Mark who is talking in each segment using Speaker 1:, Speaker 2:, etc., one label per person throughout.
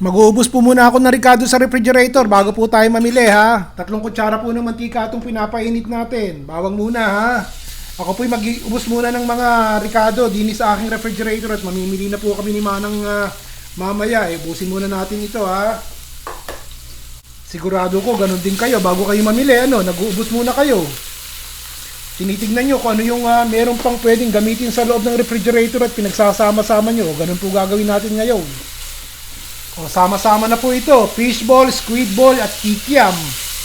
Speaker 1: Mag-uubos po muna ako ng Ricardo sa refrigerator bago po tayo mamili ha. Tatlong kutsara po ng mantika itong pinapainit natin. Bawang muna ha. Ako po'y mag-ubos muna ng mga Ricardo dini sa aking refrigerator at mamimili na po kami ni Manang ah, mamaya. Eh, muna natin ito ha. Sigurado ko ganun din kayo bago kayo mamili ano, nag-uubos muna kayo. Tinitignan nyo kung ano yung ah, meron pang pwedeng gamitin sa loob ng refrigerator at pinagsasama-sama nyo. Ganun po gagawin natin ngayon. O, sama-sama na po ito. Fishball, squidball, at kikiam.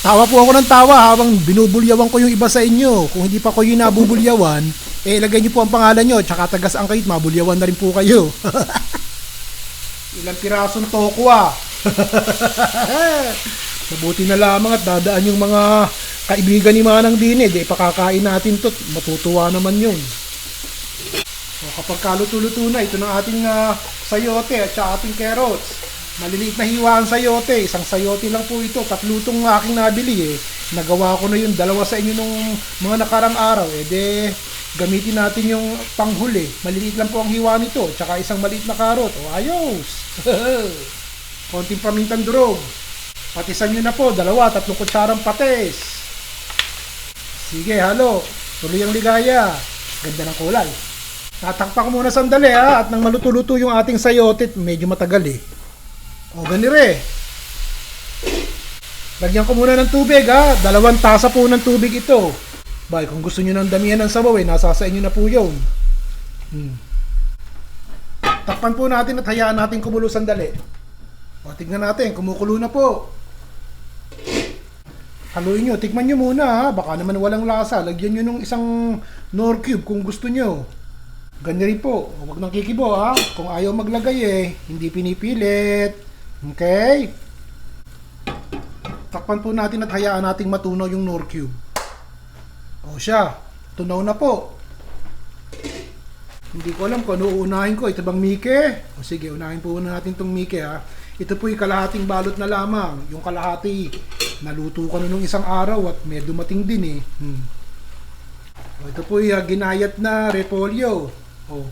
Speaker 1: Tawa po ako ng tawa habang binubulyawan ko yung iba sa inyo. Kung hindi pa ko yung nabubulyawan, eh ilagay niyo po ang pangalan nyo, tsaka tagas ang kayit, mabulyawan na rin po kayo. Ilang pirasong tokwa. Mabuti na lamang at dadaan yung mga kaibigan ni Manang Dine. Di pakakain natin to. Matutuwa naman yun. O kapag kaluto-luto na, ito na ating ah, sayote at ating carrots. Maliliit na hiwa ang sayote. Isang sayote lang po ito. Tatlutong aking nabili eh. Nagawa ko na yung dalawa sa inyo nung mga nakarang araw. Eh de, gamitin natin yung panghuli. Maliliit lang po ang hiwa nito. Tsaka isang maliit na karot. O ayos! Konting pamintang durog. Patisan nyo na po. Dalawa, tatlong kutsarang patis. Sige, halo. Tuloy ang ligaya. Ganda ng kulay. Tatakpak muna sandali ha at nang maluto-luto yung ating sayote, medyo matagal eh. O ganire. Lagyan ko muna ng tubig ha. Dalawang tasa po ng tubig ito. Bay, kung gusto niyo ng damihan ng sabaw eh, nasa sa inyo na po yun. Hmm. Takpan po natin at hayaan natin kumulo sandali. O, tignan natin, kumukulo na po. Haluin nyo, tikman nyo muna ha. Baka naman walang lasa. Lagyan nyo nung isang nor cube kung gusto nyo. Ganyan rin po. Huwag nang kikibo ha. Kung ayaw maglagay eh, hindi pinipilit. Okay? Takpan po natin at hayaan nating matunaw yung nor cube. O siya, tunaw na po. Hindi ko alam kung ano uunahin ko. Ito bang Mike? O sige, unahin po muna natin itong Mike ha. Ito po yung kalahating balot na lamang. Yung kalahati, naluto ko na nung isang araw at may dumating din eh. Hmm. O, ito po yung ah, ginayat na repolyo. O,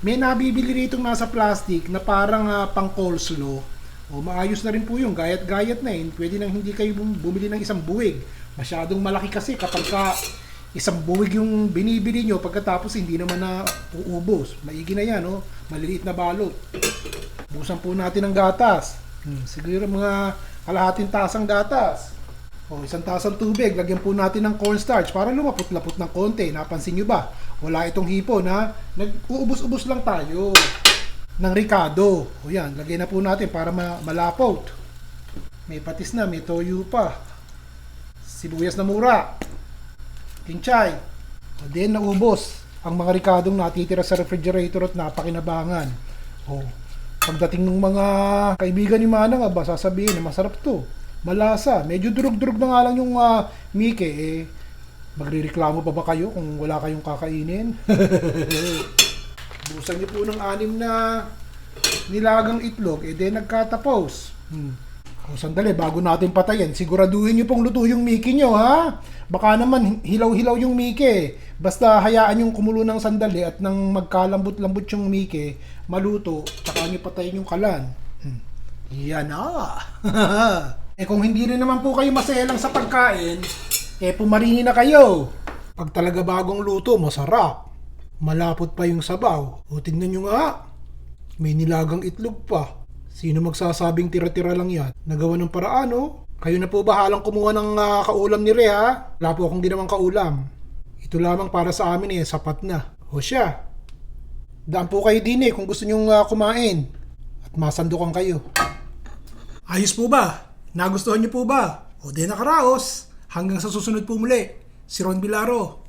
Speaker 1: may nabibili rito nasa plastic na parang ah, pang coleslaw. O, maayos na rin po yung gayat-gayat na eh. Pwede nang hindi kayo bum- bumili ng isang buwig. Masyadong malaki kasi kapag ka isang buwig yung binibili nyo pagkatapos hindi naman na uubos. Maigi na yan, oh. maliliit na balot. Busan po natin ng gatas. Hmm, siguro mga kalahating tasang gatas. O, isang tasang tubig. Lagyan po natin ng cornstarch para lumapot-lapot ng konti. Napansin nyo ba? Wala itong hipo na nag-uubos-ubos lang tayo ng Ricardo. O yan, lagyan na po natin para ma- malapot. May patis na, may toyo pa. Sibuyas na mura. Kinchay. O din naubos ang mga Ricardong natitira sa refrigerator at napakinabangan. O, pagdating ng mga kaibigan ni Manang, aba, sasabihin na masarap to. Malasa. Medyo durug-durug na nga lang yung ah, Mike. Eh, magrireklamo pa ba kayo kung wala kayong kakainin? Busan niyo po ng anim na nilagang itlog, eh then nagkatapos. Hmm. O sandali, bago natin patayin, siguraduhin niyo pong luto yung Mickey niyo, ha? Baka naman hilaw-hilaw yung Mickey. Basta hayaan yung kumulo ng sandali at nang magkalambot-lambot yung Mickey, maluto, tsaka niyo patayin yung kalan. Hmm. Yan na. eh kung hindi rin naman po kayo maselang sa pagkain, eh pumarini na kayo. Pag talaga bagong luto, masarap. Malapot pa yung sabaw. O tingnan nyo nga. May nilagang itlog pa. Sino magsasabing tira-tira lang yan? Nagawa ng paraan, oh. Kayo na po bahalang kumuha ng ah, kaulam ni Rhea. Wala po akong ginawang kaulam. Ito lamang para sa amin eh, sapat na. O siya. Daan po kayo din eh kung gusto nyong ah, kumain. At masandukan kayo. Ayos po ba? Nagustuhan niyo po ba? O di nakaraos. Hanggang sa susunod po muli. Si Ron Bilaro.